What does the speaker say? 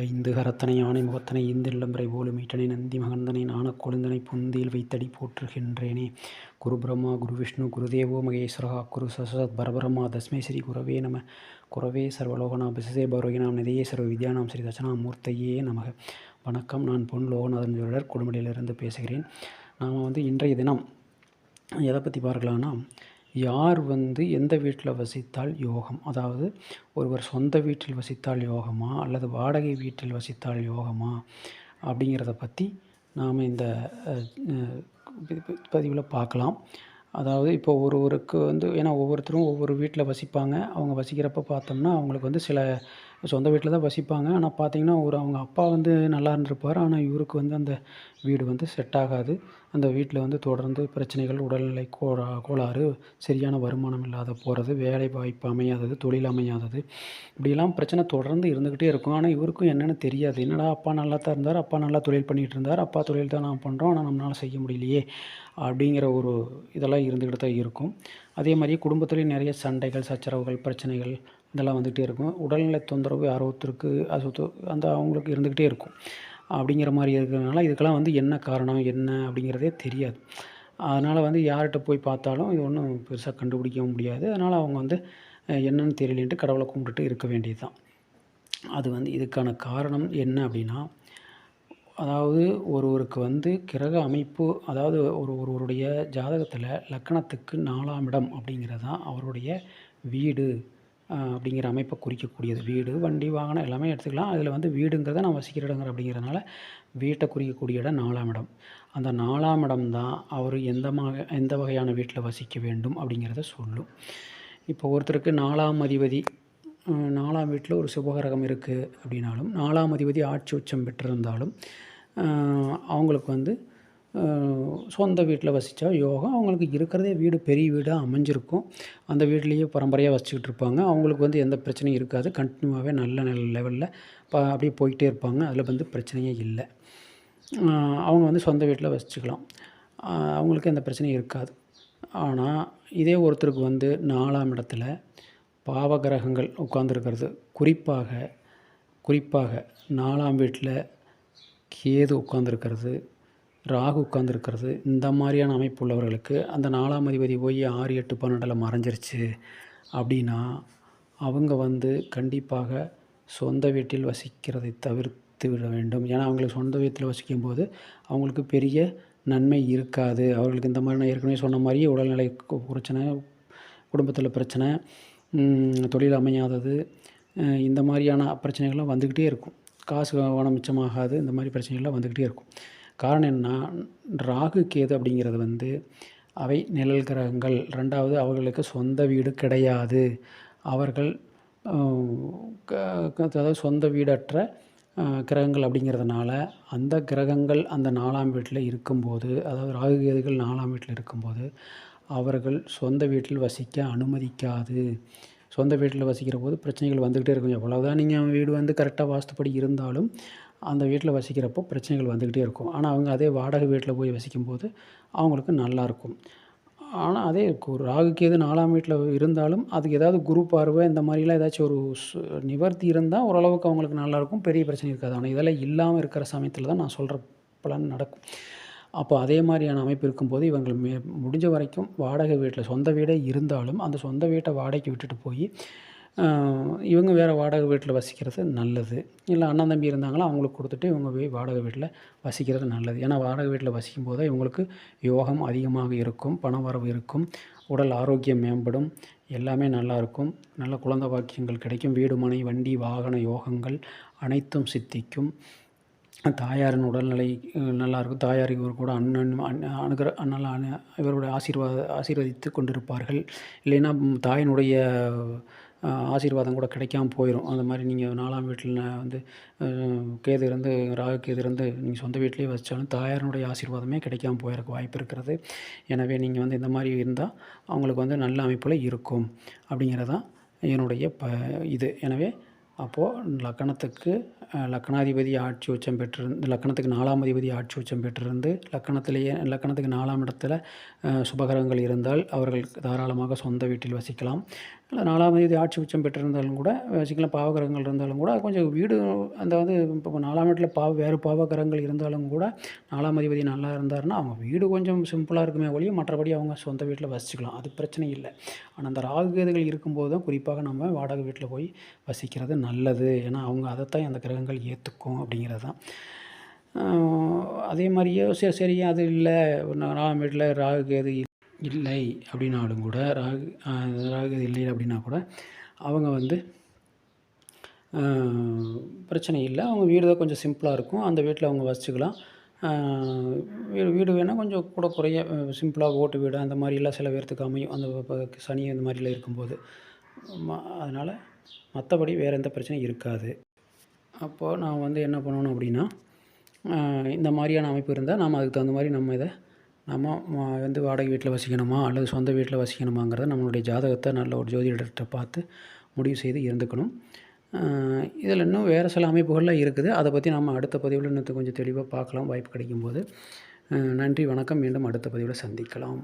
ஐந்து கரத்தனை யானை முகத்தனை ஈந்தில்லம்பரை போலும் ஈட்டனை நந்தி மகந்தனை நாணக் கொழுந்தனை புந்தியில் வைத்தடி போற்றுகின்றேனே. குரு பிரம்மா குரு விஷ்ணு குருதேவோ மகேஸ்வரா குரு சசத் பரபரமா தஸ்மை ஸ்ரீ குரவே நம. குரவே சர்வலோகநாம் பிசசே பரோகினாம் நிதையே சர்வ வித்யானாம் ஸ்ரீ தட்சணாமூர்த்தையே நமக வணக்கம் நான் பொன் லோகநாதன் ஜோழர் கொடுமடியிலிருந்து பேசுகிறேன். நாம் வந்து இன்றைய தினம் எதை பற்றி பார்க்கலான்னா யார் வந்து எந்த வீட்டில் வசித்தால் யோகம்? அதாவது ஒருவர் சொந்த வீட்டில் வசித்தால் யோகமா? அல்லது வாடகை வீட்டில் வசித்தால் யோகமா? அப்படிங்கிறத பற்றி நாம் இந்த பதிவில் பார்க்கலாம். அதாவது இப்போ ஒருவருக்கு வந்து ஏன்னா ஒவ்வொருத்தரும் ஒவ்வொரு வீட்டில் வசிப்பாங்க. அவங்க வசிக்கிறப்ப பார்த்தோம்னா அவங்களுக்கு வந்து சில சொந்த வீட்டில் தான் வசிப்பாங்க. ஆனால் பார்த்தீங்கன்னா ஒரு அவங்க அப்பா வந்து நல்லா இருந்திருப்பார். ஆனால் இவருக்கு வந்து அந்த வீடு வந்து செட் ஆகாது. அந்த வீட்டில் வந்து தொடர்ந்து பிரச்சனைகள் உடல்நிலை கோளா கோளாறு சரியான வருமானம் இல்லாத போகிறது வேலை வாய்ப்பு அமையாதது தொழில் அமையாதது இப்படிலாம் பிரச்சனை தொடர்ந்து இருந்துக்கிட்டே இருக்கும். ஆனால் இவருக்கும் என்னென்னு தெரியாது. என்னடா அப்பா நல்லா தான் இருந்தார் அப்பா நல்லா தொழில் பண்ணிகிட்டு இருந்தார் அப்பா தொழில் தான் நான் பண்ணுறோம் ஆனால் நம்மளால் செய்ய முடியலையே அப்படிங்கிற ஒரு இதெல்லாம் இருந்துக்கிட்டு தான் இருக்கும். அதே மாதிரியே குடும்பத்துலேயும் நிறைய சண்டைகள் சச்சரவுகள் பிரச்சனைகள் இதெல்லாம் வந்துகிட்டே இருக்கும். உடல்நிலை தொந்தரவு ஆர்வத்திற்கு ஒருத்தருக்கு அது அந்த அவங்களுக்கு இருந்துக்கிட்டே இருக்கும். அப்படிங்கிற மாதிரி இருக்கிறதுனால இதுக்கெல்லாம் வந்து என்ன காரணம் என்ன அப்படிங்கிறதே தெரியாது. அதனால் வந்து யார்கிட்ட போய் பார்த்தாலும் இது ஒன்றும் பெருசாக கண்டுபிடிக்கவும் முடியாது. அதனால் அவங்க வந்து என்னென்னு தெரியலன்ட்டு கடவுளை கும்பிட்டுட்டு இருக்க வேண்டியது தான் அது வந்து இதுக்கான காரணம் என்ன அப்படின்னா அதாவது ஒருவருக்கு வந்து கிரக அமைப்பு அதாவது ஒரு ஒருவருடைய ஜாதகத்தில் லக்கணத்துக்கு நாலாம் இடம் அப்படிங்கிறது தான் அவருடைய வீடு. அப்படிங்கிற அமைப்பை குறிக்கக்கூடியது. வீடு வண்டி வாகனம் எல்லாமே எடுத்துக்கலாம். அதில் வந்து வீடுங்கிறத நான் வசிக்கிற இடங்கிற அப்படிங்கிறனால வீட்டை குறிக்கக்கூடிய இடம் நாலாம் இடம். அந்த நாலாம் இடம் தான் அவர் எந்த மாக எந்த வகையான வீட்டில் வசிக்க வேண்டும் அப்படிங்கிறத சொல்லும். இப்போ ஒருத்தருக்கு நாலாம் அதிபதி நாலாம் வீட்டில் ஒரு சுபகரகம் இருக்குது அப்படின்னாலும் நாலாம் அதிபதி ஆட்சி உச்சம் பெற்றிருந்தாலும் அவங்களுக்கு வந்து சொந்த வீட்டில் வசித்தா யோகா அவங்களுக்கு இருக்கிறதே வீடு பெரிய வீடாக அமைஞ்சிருக்கும். அந்த வீட்லேயே பரம்பரையாக வசிச்சுக்கிட்டு இருப்பாங்க. அவங்களுக்கு வந்து எந்த பிரச்சனையும் இருக்காது. கண்டினியூவாகவே நல்ல நல்ல லெவலில் ப அப்படியே போயிட்டே இருப்பாங்க. அதில் வந்து பிரச்சனையே இல்லை. அவங்க வந்து சொந்த வீட்டில் வசிச்சுக்கலாம். அவங்களுக்கு எந்த பிரச்சனையும் இருக்காது. ஆனால் இதே ஒருத்தருக்கு வந்து நாலாம் இடத்துல பாவகிரகங்கள் உட்காந்துருக்கிறது குறிப்பாக குறிப்பாக நாலாம் வீட்டில் கேது உட்காந்துருக்கிறது ராகு உட்காந்துருக்கிறது இந்த மாதிரியான அமைப்பு உள்ளவர்களுக்கு அந்த நாலாம் அதிபதி போய் ஆறு எட்டு பன்னெண்டில் மறைஞ்சிருச்சு அப்படின்னா அவங்க வந்து கண்டிப்பாக சொந்த வீட்டில் வசிக்கிறதை தவிர்த்து விட வேண்டும். ஏன்னா அவங்களுக்கு சொந்த வீட்டில் வசிக்கும்போது அவங்களுக்கு பெரிய நன்மை இருக்காது. அவர்களுக்கு இந்த மாதிரி நான் ஏற்கனவே சொன்ன மாதிரி உடல்நிலை பிரச்சனை குடும்பத்தில் பிரச்சனை தொழில் அமையாதது இந்த மாதிரியான பிரச்சனைகள்லாம் வந்துக்கிட்டே இருக்கும். காசு கவனம் மிச்சமாகாது இந்த மாதிரி பிரச்சனைகள்லாம் வந்துக்கிட்டே இருக்கும். காரணம் என்ன ராகு கேது அப்படிங்கிறது வந்து அவை நிழல் கிரகங்கள். ரெண்டாவது அவர்களுக்கு சொந்த வீடு கிடையாது. அவர்கள் அதாவது சொந்த வீடற்ற கிரகங்கள் அப்படிங்கிறதுனால அந்த கிரகங்கள் அந்த நாலாம் வீட்டில் இருக்கும்போது அதாவது ராகு கேதுகள் நாலாம் வீட்டில் இருக்கும்போது அவர்கள் சொந்த வீட்டில் வசிக்க அனுமதிக்காது. சொந்த வீட்டில் வசிக்கிற போது பிரச்சனைகள் வந்துக்கிட்டே இருக்கும். எவ்வளோதான் நீங்கள் வீடு வந்து கரெக்டாக வாஸ்துப்படி இருந்தாலும் அந்த வீட்டில் வசிக்கிறப்போ பிரச்சனைகள் வந்துக்கிட்டே இருக்கும். ஆனால் அவங்க அதே வாடகை வீட்டில் போய் வசிக்கும்போது அவங்களுக்கு நல்லாயிருக்கும் ஆனால் அதே ராகு கேது நாலாம் வீட்டில் இருந்தாலும் அதுக்கு ஏதாவது குரு பார்வை இந்த மாதிரிலாம் ஏதாச்சும் ஒரு நிவர்த்தி இருந்தால் ஓரளவுக்கு அவங்களுக்கு நல்லாயிருக்கும் பெரிய பிரச்சனை இருக்காது. ஆனால் இதெல்லாம் இல்லாமல் இருக்கிற சமயத்தில் தான் நான் சொல்கிற பலன் நடக்கும். அப்போ அதே மாதிரியான அமைப்பு இருக்கும்போது இவங்கள் மே முடிஞ்ச வரைக்கும் வாடகை வீட்டில் சொந்த வீடே இருந்தாலும் அந்த சொந்த வீட்டை வாடகைக்கு விட்டுட்டு போய் இவங்க வேறு வாடகை வீட்டில் வசிக்கிறது நல்லது. இல்லை அண்ணன் தம்பி இருந்தாங்களோ அவங்களுக்கு கொடுத்துட்டு இவங்க போய் வாடகை வீட்டில் வசிக்கிறது நல்லது. ஏன்னா வாடகை வீட்டில் வசிக்கும் போது இவங்களுக்கு யோகம் அதிகமாக இருக்கும் பண வரவு இருக்கும் உடல் ஆரோக்கியம் மேம்படும் எல்லாமே நல்லாயிருக்கும் நல்ல குழந்த வாக்கியங்கள் கிடைக்கும். வீடு மனை வண்டி வாகன யோகங்கள் அனைத்தும் சித்திக்கும். தாயாரின் உடல்நிலை நல்லாயிருக்கும் தாயார் இவர் கூட அண்ணன் அணுகிற நல்லா இவருடைய ஆசீர்வாத ஆசீர்வதித்து கொண்டிருப்பார்கள். இல்லைன்னா தாயினுடைய ஆசீர்வாதம் கூட கிடைக்காம போயிடும் அந்த மாதிரி நீங்கள் நாலாம் வீட்டில் வந்து கேது இருந்து ராகு கேது இருந்து நீங்கள் சொந்த வீட்டிலே வச்சாலும் தாயாரினுடைய ஆசீர்வாதமே கிடைக்காம போயிருக்கு வாய்ப்பு இருக்கிறது. எனவே நீங்கள் வந்து இந்த மாதிரி இருந்தால் அவங்களுக்கு வந்து நல்ல அமைப்பில் இருக்கும் அப்படிங்கிறதான் என்னுடைய ப இது. எனவே அப்போது லக்கணத்துக்கு லக்கணாதிபதி ஆட்சி உச்சம் பெற்றிருந்து லக்கணத்துக்கு நாலாம் அதிபதி ஆட்சி உச்சம் பெற்றிருந்து லக்கணத்திலேயே லக்கணத்துக்கு நாலாம் இடத்துல சுபகரங்கள் இருந்தால் அவர்கள் தாராளமாக சொந்த வீட்டில் வசிக்கலாம். இல்லை நாலாம் தேதி ஆட்சி உச்சம் பெற்றிருந்தாலும் கூட வசிக்கலாம் பாவகிரகங்கள் இருந்தாலும் கூட கொஞ்சம் வீடு அந்த வந்து இப்போ நாலாம் வீட்டில் பாவ வேறு பாவகிரகங்கள் இருந்தாலும் கூட நாலாம் அதிபதி நல்லா இருந்தாருன்னா அவங்க வீடு கொஞ்சம் சிம்பிளாக இருக்குமே ஒழிய மற்றபடி அவங்க சொந்த வீட்டில் வசிச்சுக்கலாம். அது பிரச்சனை இல்லை. ஆனால் அந்த ராகுகேதுகள் இருக்கும்போது தான் குறிப்பாக நம்ம வாடகை வீட்டில் போய் வசிக்கிறது நல்லது. ஏன்னா அவங்க அதைத்தான் அந்த கிரகங்கள் ஏற்றுக்கும் அப்படிங்கிறது தான். அதே மாதிரியே சரி சரி அது இல்லை. நாலாம் வீட்டில் ராகுகேது இல்லை அப்படின்னாலும் கூட ராகு ராகு இல்லை அப்படின்னா கூட அவங்க வந்து பிரச்சனை இல்லை. அவங்க வீடு தான் கொஞ்சம் சிம்பிளாக இருக்கும். அந்த வீட்டில் அவங்க வசிச்சுக்கலாம். வீடு வீடு வேணால் கொஞ்சம் கூட குறைய சிம்பிளாக ஓட்டு வீடு அந்த மாதிரிலாம் சில பேர்த்துக்கு அமையும். அந்த சனி அந்த மாதிரிலாம் இருக்கும்போது. அதனால் மற்றபடி வேறு எந்த பிரச்சனையும் இருக்காது. அப்போது நான் வந்து என்ன பண்ணணும் அப்படின்னா இந்த மாதிரியான அமைப்பு இருந்தால் நாம் அதுக்கு தகுந்த மாதிரி நம்ம இதை நம்ம வந்து வாடகை வீட்டில் வசிக்கணுமா? அல்லது சொந்த வீட்டில் வசிக்கணுமாங்கிறத நம்மளுடைய ஜாதகத்தை நல்ல ஒரு ஜோதிடர்கிட்ட பார்த்து முடிவு செய்து இருந்துக்கணும். இதில் இன்னும் வேறு சில அமைப்புகள்லாம் இருக்குது. அதை பற்றி நம்ம அடுத்த பதிவில் இன்னும் கொஞ்சம் தெளிவாக பார்க்கலாம். வாய்ப்பு கிடைக்கும்போது. நன்றி வணக்கம். மீண்டும் அடுத்த பதிவில் சந்திக்கலாம்.